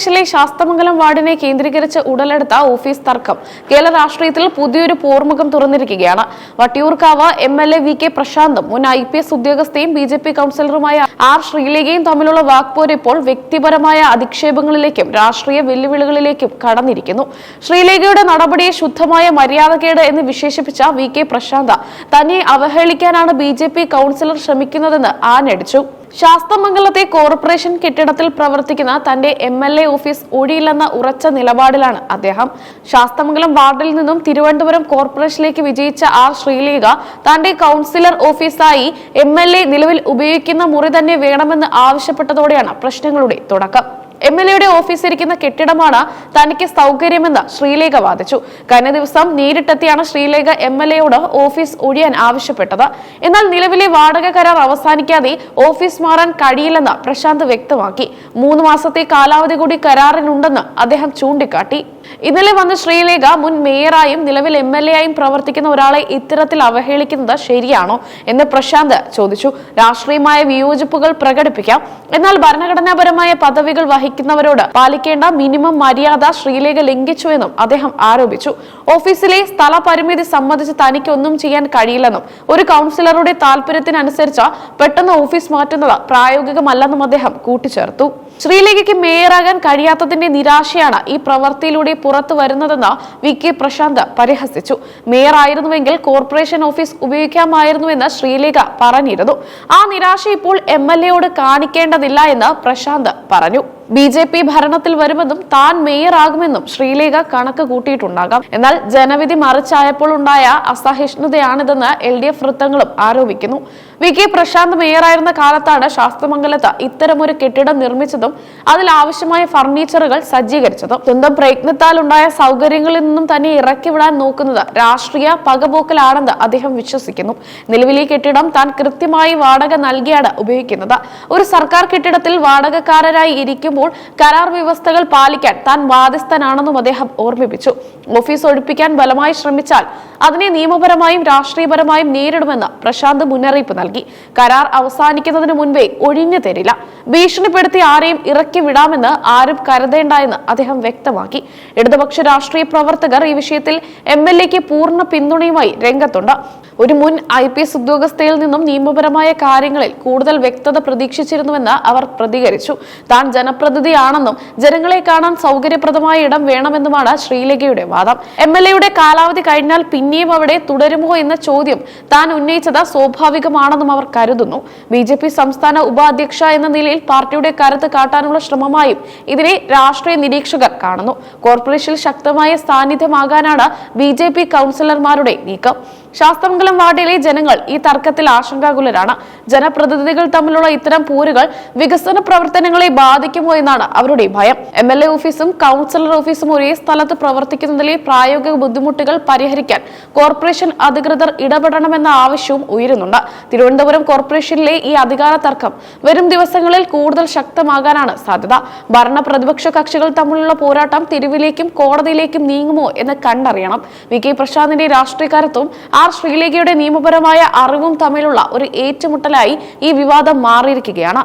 കോർപ്പറേഷനിലെ ശാസ്തമംഗലം വാർഡിനെ കേന്ദ്രീകരിച്ച് ഉടലെടുത്ത ഓഫീസ് തർക്കം. കേരള രാഷ്ട്രീയത്തിൽ പുതിയൊരു പോർമുഖം തുറന്നിരിക്കുകയാണ്. Vattiyoorkavu M L A V K പ്രശാന്തും മുൻ ഐ പി എസ് ഉദ്യോഗസ്ഥയും ബി ജെ പി കൌൺസിലറുമായ ആർ ശ്രീലേഖയും തമ്മിലുള്ള വാക്പോര് ഇപ്പോൾ വ്യക്തിപരമായ അധിക്ഷേപങ്ങളിലേക്കും രാഷ്ട്രീയ വെല്ലുവിളികളിലേക്കും കടന്നിരിക്കുന്നു. ശ്രീലേഖയുടെ നടപടിയെ ശുദ്ധമായ മര്യാദകേട് എന്ന് വിശേഷിപ്പിച്ച വി കെ പ്രശാന്ത തന്നെ അവഹേളിക്കാനാണ് ബി ജെ പി കൌൺസിലർ ശ്രമിക്കുന്നതെന്ന് ആഞ്ഞടിച്ചു. ശാസ്തമംഗലത്തെ കോർപ്പറേഷൻ കെട്ടിടത്തിൽ പ്രവർത്തിക്കുന്ന തന്റെ എം എൽ എ ഓഫീസ് ഒഴിയില്ലെന്ന ഉറച്ച നിലപാടിലാണ് അദ്ദേഹം. ശാസ്തമംഗലം വാർഡിൽ നിന്നും തിരുവനന്തപുരം കോർപ്പറേഷനിലേക്ക് വിജയിച്ച ആർ ശ്രീലേഖ തന്റെ കൗൺസിലർ ഓഫീസായി എം എൽ എ നിലവിൽ ഉപയോഗിക്കുന്ന മുറി തന്നെ വേണമെന്ന് ആവശ്യപ്പെട്ടതോടെയാണ് പ്രശ്നങ്ങളുടെ തുടക്കം. എം എൽ എയുടെ ഓഫീസ് ഇരിക്കുന്ന കെട്ടിടമാണ് തനിക്ക് സൗകര്യമെന്ന് ശ്രീലേഖ വാദിച്ചു. കഴിഞ്ഞ ദിവസം നേരിട്ടെത്തിയാണ് ശ്രീലേഖ എം എൽ എയോട് ഓഫീസ് ഒഴിയാൻ ആവശ്യപ്പെട്ടത്. എന്നാൽ നിലവിലെ വാടക കരാർ അവസാനിക്കാതെ ഓഫീസ് മാറാൻ കഴിയില്ലെന്ന് പ്രശാന്ത് വ്യക്തമാക്കി. മൂന്ന് മാസത്തെ കാലാവധി കൂടി കരാറിനുണ്ടെന്ന് അദ്ദേഹം ചൂണ്ടിക്കാട്ടി. ഇന്നലെ വന്ന ശ്രീലേഖ മുൻ മേയറായും നിലവിൽ എം എൽ എ ആയും പ്രവർത്തിക്കുന്ന ഒരാളെ ഇത്തരത്തിൽ അവഹേളിക്കുന്നത് ശരിയാണോ എന്ന് പ്രശാന്ത് ചോദിച്ചു. രാഷ്ട്രീയമായ വിയോജിപ്പുകൾ പ്രകടിപ്പിക്കാം. എന്നാൽ ഭരണഘടനാപരമായ പദവികൾ വഹിക്കുന്നവരോട് പാലിക്കേണ്ട മിനിമം മര്യാദ ശ്രീലേഖ ലംഘിച്ചുവെന്നും അദ്ദേഹം ആരോപിച്ചു. ഓഫീസിലെ സ്ഥല പരിമിതി സംബന്ധിച്ച് തനിക്ക് ഒന്നും ചെയ്യാൻ കഴിയില്ലെന്നും ഒരു കൗൺസിലറുടെ താല്പര്യത്തിനനുസരിച്ച് പെട്ടെന്ന് ഓഫീസ് മാറ്റുന്നത് പ്രായോഗികമല്ലെന്നും അദ്ദേഹം കൂട്ടിച്ചേർത്തു. ശ്രീലേഖയ്ക്ക് മേയറാകാൻ കഴിയാത്തതിന്റെ നിരാശയാണ് ഈ പ്രവൃത്തിയിലൂടെ പുറത്തു വരുന്നതെന്ന് വി കെ പ്രശാന്ത് പരിഹസിച്ചു. മേയറായിരുന്നുവെങ്കിൽ കോർപ്പറേഷൻ ഓഫീസ് ഉപയോഗിക്കാമായിരുന്നുവെന്ന് ശ്രീലേഖ പറഞ്ഞിരുന്നു. ആ നിരാശ ഇപ്പോൾ എം എൽ എയോട് കാണിക്കേണ്ടതില്ല എന്ന് പ്രശാന്ത് പറഞ്ഞു. ബി ജെ പി ഭരണത്തിൽ വരുമെന്നും താൻ മേയറാകുമെന്നും ശ്രീലേഖ കണക്ക് കൂട്ടിയിട്ടുണ്ടാകാം. എന്നാൽ ജനവിധി മറിച്ചായപ്പോൾ ഉണ്ടായ അസഹിഷ്ണുതയാണിതെന്ന് എൽ ഡി എഫ് വൃത്തങ്ങളും ആരോപിക്കുന്നു. വി കെ പ്രശാന്ത് മേയറായിരുന്ന കാലത്താണ് ശാസ്ത്രമംഗലത്ത് ഇത്തരമൊരു കെട്ടിടം നിർമ്മിച്ചതും അതിൽ ആവശ്യമായ ഫർണിച്ചറുകൾ സജ്ജീകരിച്ചതും. സ്വന്തം പ്രയത്നത്താൽ ഉണ്ടായ സൗകര്യങ്ങളിൽ നിന്നും തന്നെ ഇറക്കിവിടാൻ നോക്കുന്നത് രാഷ്ട്രീയ പകപോക്കലാണെന്ന് അദ്ദേഹം വിശ്വസിക്കുന്നു. നിലവിൽ ഈ കെട്ടിടം താൻ കൃത്യമായി വാടക നൽകിയാണ് ഉപയോഗിക്കുന്നത്. ഒരു സർക്കാർ കെട്ടിടത്തിൽ വാടകക്കാരായി ഇരിക്കുമ്പോൾ കരാർ വ്യവസ്ഥകൾ പാലിക്കാൻ താൻ ബാധ്യസ്ഥനാണെന്നും അദ്ദേഹം ഓർമ്മിപ്പിച്ചു. ഓഫീസ് ഒഴിപ്പിക്കാൻ ബലമായി ശ്രമിച്ചാൽ അതിനെ നിയമപരമായും രാഷ്ട്രീയപരമായും നേരിടുമെന്ന് പ്രശാന്ത് മുന്നറിയിപ്പ് നൽകി. കരാർ അവസാനിക്കുന്നതിന് മുൻപേ ഒഴിഞ്ഞു തരില്ല. ഭീഷണിപ്പെടുത്തി ആരെയും ഇറക്കി വിടാമെന്ന് ആരും കരുതേണ്ട എന്ന് അദ്ദേഹം വ്യക്തമാക്കി. ഇടതുപക്ഷ രാഷ്ട്രീയ പ്രവർത്തകർ ഈ വിഷയത്തിൽ എം എൽ എക്ക് പൂർണ പിന്തുണയുമായി രംഗത്തുണ്ട്. ഒരു മുൻ ഐ പി എസ് ഉദ്യോഗസ്ഥയിൽ നിന്നും നിയമപരമായ കാര്യങ്ങളിൽ കൂടുതൽ വ്യക്തത പ്രതീക്ഷിച്ചിരുന്നുവെന്ന് അവർ പ്രതികരിച്ചു. താൻ ജനപ്രതിനിധിയാണെന്നും ജനങ്ങളെ കാണാൻ സൗകര്യപ്രദമായ ഇടം വേണമെന്നുമാണ് ശ്രീലേഖയുടെ വാദം. എം എൽ എയുടെ കാലാവധി കഴിഞ്ഞാൽ പിന്നെയും അവിടെ തുടരുമോ എന്ന ചോദ്യം താൻ ഉന്നയിച്ചത് സ്വാഭാവികമാണെന്നും അവർ കരുതുന്നു. ബി ജെ പി സംസ്ഥാന ഉപാധ്യക്ഷ എന്ന നിലയിൽ പാർട്ടിയുടെ കരുത്ത് കാട്ടാനുള്ള ശ്രമമായും ഇതിനെ രാഷ്ട്രീയ നിരീക്ഷകർ കാണുന്നു. കോർപ്പറേഷനിൽ ശക്തമായ സാന്നിധ്യമാകാനാണ് ബി ജെ പി കൗൺസിലർമാരുടെ നീക്കം. ശാസ്തമംഗലം വാർഡിലെ ജനങ്ങൾ ഈ തർക്കത്തിൽ ആശങ്കാകുലരാണ്. ജനപ്രതിനിധികൾ തമ്മിലുള്ള ഇത്തരം പോരുകൾ വികസന പ്രവർത്തനങ്ങളെ ബാധിക്കുമോ എന്നാണ് അവരുടെ ഭയം. എം എൽ എ ഓഫീസും കൗൺസിലർ ഓഫീസും ഒരേ സ്ഥലത്ത് പ്രവർത്തിക്കുന്നതിലെ പ്രായോഗിക ബുദ്ധിമുട്ടുകൾ പരിഹരിക്കാൻ കോർപ്പറേഷൻ അധികൃതർ ഇടപെടണമെന്ന ആവശ്യവും ഉയരുന്നുണ്ട്. തിരുവനന്തപുരം കോർപ്പറേഷനിലെ ഈ അധികാര തർക്കം വരും ദിവസങ്ങളിൽ കൂടുതൽ ശക്തമാകാനാണ് സാധ്യത. ഭരണ പ്രതിപക്ഷ കക്ഷികൾ തമ്മിലുള്ള പോരാട്ടം തെരുവിലേക്കും കോടതിയിലേക്കും നീങ്ങുമോ എന്ന് കണ്ടറിയണം. വി കെ പ്രശാന്തിന്റെ രാഷ്ട്രീയക്കാരത്വം ആർ ശ്രീലേഖയുടെ നിയമപരമായ അറിവും തമ്മിലുള്ള ഒരു ഏറ്റുമുട്ടലായി ഈ വിവാദം മാറിയിരിക്കുകയാണ്.